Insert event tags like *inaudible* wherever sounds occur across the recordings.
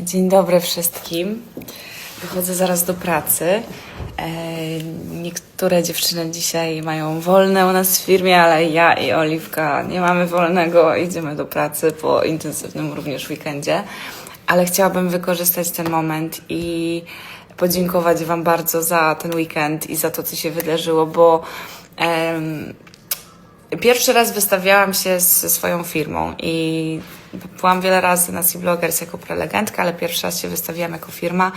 Dzień dobry wszystkim. Wychodzę zaraz do pracy. E, niektóre dziewczyny dzisiaj mają wolne u nas w firmie, ale ja i Oliwka nie mamy wolnego. Idziemy do pracy po intensywnym również weekendzie. Ale chciałabym wykorzystać ten moment i podziękować Wam bardzo za ten weekend i za to, co się wydarzyło, bo em, Pierwszy raz wystawiałam się ze swoją firmą i byłam wiele razy na Sea Bloggers jako prelegentka, ale pierwszy raz się wystawiłam jako firma.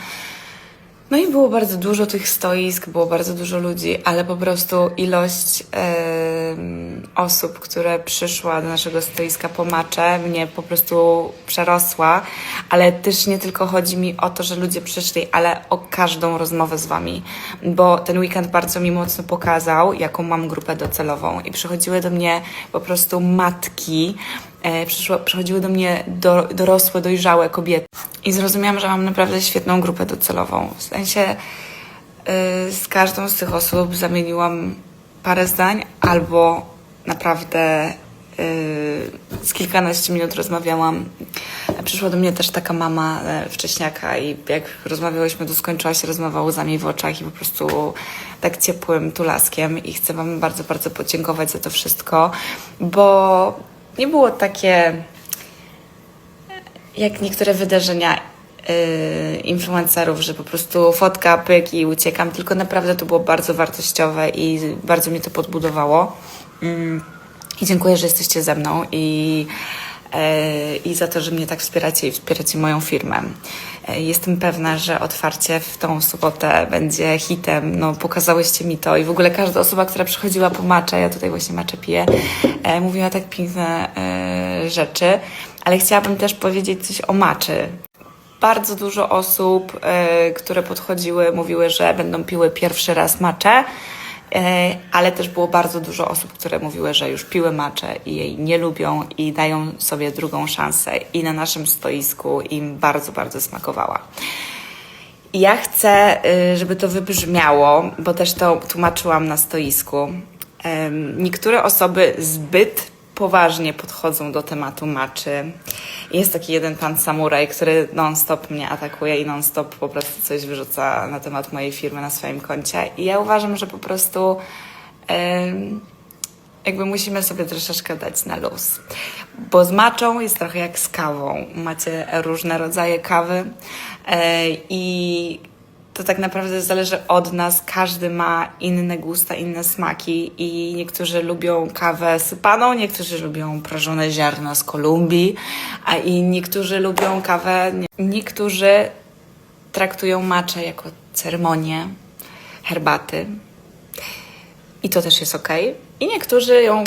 No i było bardzo dużo tych stoisk, było bardzo dużo ludzi, ale po prostu ilość em, osób, które przyszła do naszego stoiska po macze, mnie po prostu przerosła. Ale też nie tylko chodzi mi o to, że ludzie przyszli, ale o każdą rozmowę z wami, bo ten weekend bardzo mi mocno pokazał, jaką mam grupę docelową. I przychodziły do mnie po prostu matki, e, przyszło, przychodziły do mnie do, dorosłe, dojrzałe kobiety. I zrozumiałam, że mam naprawdę świetną grupę docelową. W sensie y, z każdą z tych osób zamieniłam parę zdań albo naprawdę y, z kilkanaście minut rozmawiałam. Przyszła do mnie też taka mama e, wcześniaka i jak rozmawiałyśmy, to skończyła się rozmowa łzami w oczach i po prostu tak ciepłym tulaskiem i chcę Wam bardzo, bardzo podziękować za to wszystko, bo nie było takie jak niektóre wydarzenia yy, influencerów, że po prostu fotka, pyk i uciekam, tylko naprawdę to było bardzo wartościowe i bardzo mnie to podbudowało. Mm, I dziękuję, że jesteście ze mną i, yy, i za to, że mnie tak wspieracie i wspieracie moją firmę. Yy, Jestem pewna, że otwarcie w tą sobotę będzie hitem. No, pokazałyście mi to i w ogóle każda osoba, która przychodziła po macze, ja tutaj właśnie macze piję, e, mówiła tak piękne e, rzeczy, ale chciałabym też powiedzieć coś o maczy. Bardzo dużo osób, e, które podchodziły, mówiły, że będą piły pierwszy raz macze, e, ale też było bardzo dużo osób, które mówiły, że już piły macze i jej nie lubią i dają sobie drugą szansę. I na naszym stoisku im bardzo, bardzo smakowała. Ja chcę, y, żeby to wybrzmiało, bo też to tłumaczyłam na stoisku. Niektóre osoby zbyt poważnie podchodzą do tematu maczy. Jest taki jeden pan samuraj, który non-stop mnie atakuje i non-stop po prostu coś wyrzuca na temat mojej firmy na swoim koncie. I ja uważam, że po prostu jakby musimy sobie troszeczkę dać na luz. Bo z maczą jest trochę jak z kawą. Macie różne rodzaje kawy e, i to tak naprawdę zależy od nas. Każdy ma inne gusta, inne smaki i niektórzy lubią kawę sypaną, niektórzy lubią prażone ziarna z Kolumbii, a i niektórzy lubią kawę, nie- niektórzy traktują maczę jako ceremonię herbaty, i to też jest ok. I niektórzy ją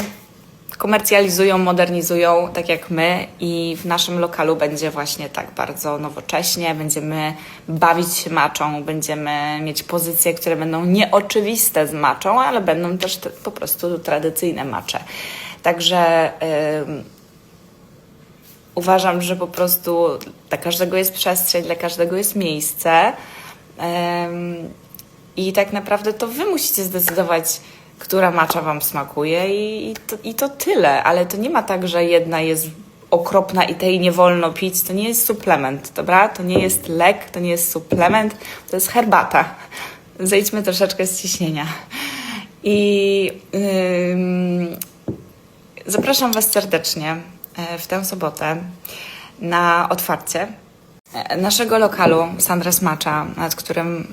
komercjalizują, modernizują, tak jak my, i w naszym lokalu będzie właśnie tak bardzo nowocześnie. Będziemy bawić się maczą, będziemy mieć pozycje, które będą nieoczywiste z maczą, ale będą też te, po prostu tradycyjne macze. Także. ym, uważam, że po prostu dla każdego jest przestrzeń, dla każdego jest miejsce. Em, I tak naprawdę to wy musicie zdecydować, która macza wam smakuje i, i, to, i to tyle. Ale to nie ma tak, że jedna jest okropna i tej nie wolno pić. To nie jest suplement, dobra? To nie jest lek, to nie jest suplement, to jest herbata. Zejdźmy troszeczkę z ciśnienia. I ym, Zapraszam Was serdecznie e, w tę sobotę na otwarcie e, naszego lokalu Sandra Smacza, nad którym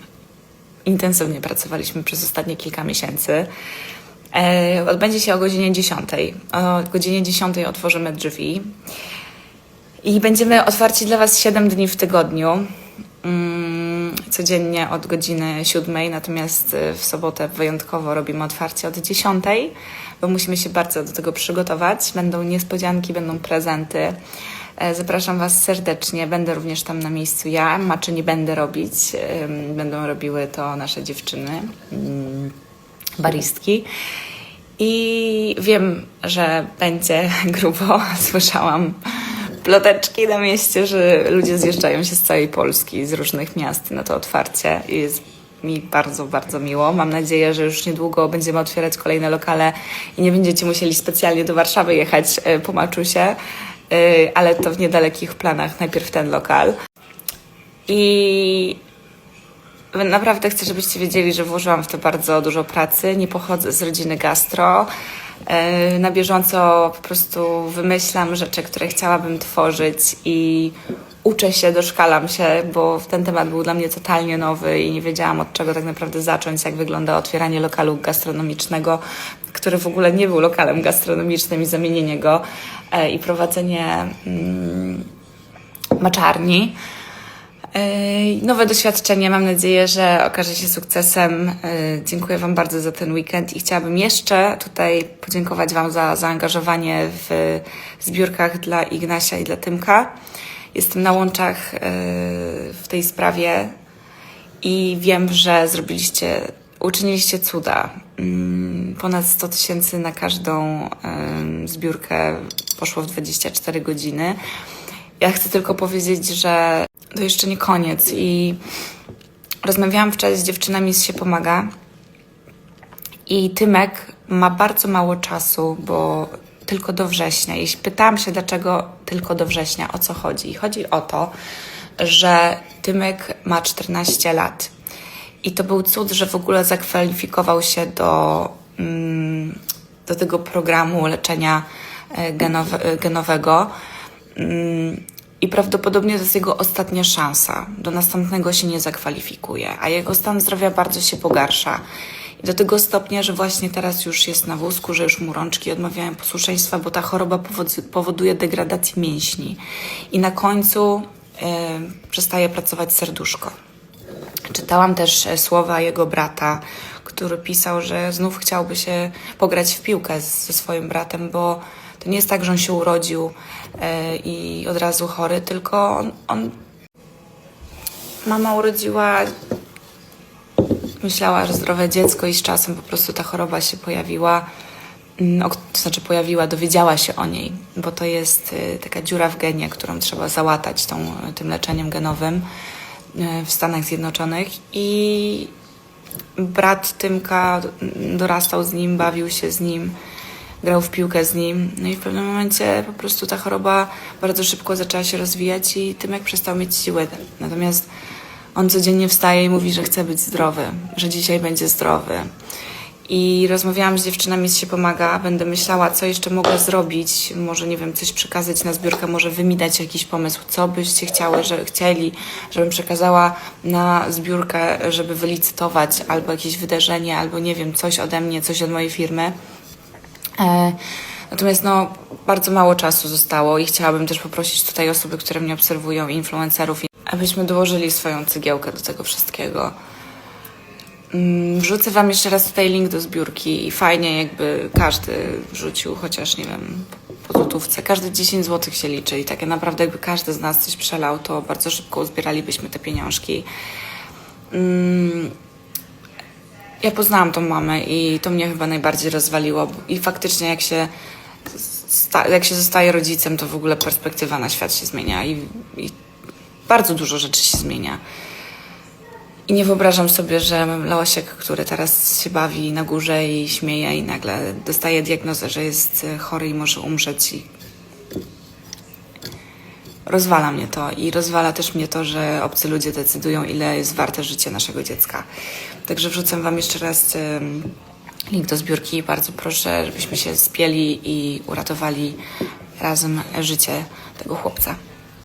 intensywnie pracowaliśmy przez ostatnie kilka miesięcy. E, Odbędzie się o godzinie 10. O godzinie 10 otworzymy drzwi i będziemy otwarci dla Was 7 dni w tygodniu. Mm, Codziennie od godziny 7, natomiast y, w sobotę wyjątkowo robimy otwarcie od 10, bo musimy się bardzo do tego przygotować. Będą niespodzianki, będą prezenty. E, Zapraszam Was serdecznie. Będę również tam na miejscu ja. Maczy nie będę robić. Będą robiły to nasze dziewczyny, mm, baristki. I wiem, że będzie *laughs* grubo. Słyszałam ploteczki na mieście, że ludzie zjeżdżają się z całej Polski, z różnych miast na to otwarcie. I jest mi bardzo, bardzo miło. Mam nadzieję, że już niedługo będziemy otwierać kolejne lokale i nie będziecie musieli specjalnie do Warszawy jechać e, po maczusie, ale to w niedalekich planach. Najpierw ten lokal. I naprawdę chcę, żebyście wiedzieli, że włożyłam w to bardzo dużo pracy. Nie pochodzę z rodziny gastro. E, Na bieżąco po prostu wymyślam rzeczy, które chciałabym tworzyć i uczę się, doszkalam się, bo ten temat był dla mnie totalnie nowy i nie wiedziałam od czego tak naprawdę zacząć, jak wygląda otwieranie lokalu gastronomicznego, który w ogóle nie był lokalem gastronomicznym i zamienienie go e, i prowadzenie mm, maczarni. Yy, Nowe doświadczenie, mam nadzieję, że okaże się sukcesem. Yy, Dziękuję Wam bardzo za ten weekend i chciałabym jeszcze tutaj podziękować Wam za zaangażowanie w zbiórkach dla Ignasia i dla Tymka. Jestem na łączach yy, w tej sprawie i wiem, że zrobiliście, uczyniliście cuda. Mm, Ponad 100 tysięcy na każdą zbiórkę poszło w 24 godziny. Ja chcę tylko powiedzieć, że to jeszcze nie koniec i rozmawiałam wczoraj z dziewczynami z się pomaga i Tymek ma bardzo mało czasu, bo tylko do września. Jeśli pytałam się, dlaczego tylko do września, o co chodzi? Chodzi o to, że Tymek ma 14 lat. I to był cud, że w ogóle zakwalifikował się do, mm, do tego programu leczenia e, genowe, e, genowego. Mm, I prawdopodobnie to jest jego ostatnia szansa. Do następnego się nie zakwalifikuje, a jego stan zdrowia bardzo się pogarsza. I do tego stopnia, że właśnie teraz już jest na wózku, że już mu rączki odmawiają posłuszeństwa, bo ta choroba powoduje degradację mięśni. I na końcu e, przestaje pracować serduszko. Czytałam też e, słowa jego brata, który pisał, że znów chciałby się pograć w piłkę ze swoim bratem, bo to nie jest tak, że on się urodził e, i od razu chory, tylko on, on. Mama urodziła, myślała, że zdrowe dziecko i z czasem po prostu ta choroba się pojawiła. Mm, To znaczy pojawiła, dowiedziała się o niej, bo to jest y, taka dziura w genie, którą trzeba załatać tą, tym leczeniem genowym y, w Stanach Zjednoczonych i brat Tymka dorastał z nim, bawił się z nim, grał w piłkę z nim. No i w pewnym momencie po prostu ta choroba bardzo szybko zaczęła się rozwijać i Tymek przestał mieć siłę. Natomiast on codziennie wstaje i mówi, że chce być zdrowy, że dzisiaj będzie zdrowy. I rozmawiałam z dziewczynami z się pomaga, będę myślała, co jeszcze mogę zrobić, może nie wiem, coś przekazać na zbiórkę, może wy mi dać jakiś pomysł, co byście chciały, że chcieli, żebym przekazała na zbiórkę, żeby wylicytować, albo jakieś wydarzenie, albo nie wiem, coś ode mnie, coś od mojej firmy. E, Natomiast no, bardzo mało czasu zostało i chciałabym też poprosić tutaj osoby, które mnie obserwują, influencerów, abyśmy dołożyli swoją cegiełkę do tego wszystkiego. Mm, Wrzucę Wam jeszcze raz tutaj link do zbiórki i fajnie jakby każdy wrzucił, chociaż nie wiem, po złotówce. Każde 10 zł się liczy i tak naprawdę jakby każdy z nas coś przelał, to bardzo szybko uzbieralibyśmy te pieniążki. Mm, ja poznałam tą mamę i to mnie chyba najbardziej rozwaliło. I faktycznie jak się, jak się zostaje rodzicem, to w ogóle perspektywa na świat się zmienia i, i bardzo dużo rzeczy się zmienia. I nie wyobrażam sobie, że Leosiek, który teraz się bawi na górze i śmieje i nagle dostaje diagnozę, że jest e, chory i może umrzeć i rozwala mnie to i rozwala też mnie to, że obcy ludzie decydują, ile jest warte życie naszego dziecka. Także wrzucam Wam jeszcze raz em, link do zbiórki. Bardzo proszę, żebyśmy się spieli i uratowali razem życie tego chłopca.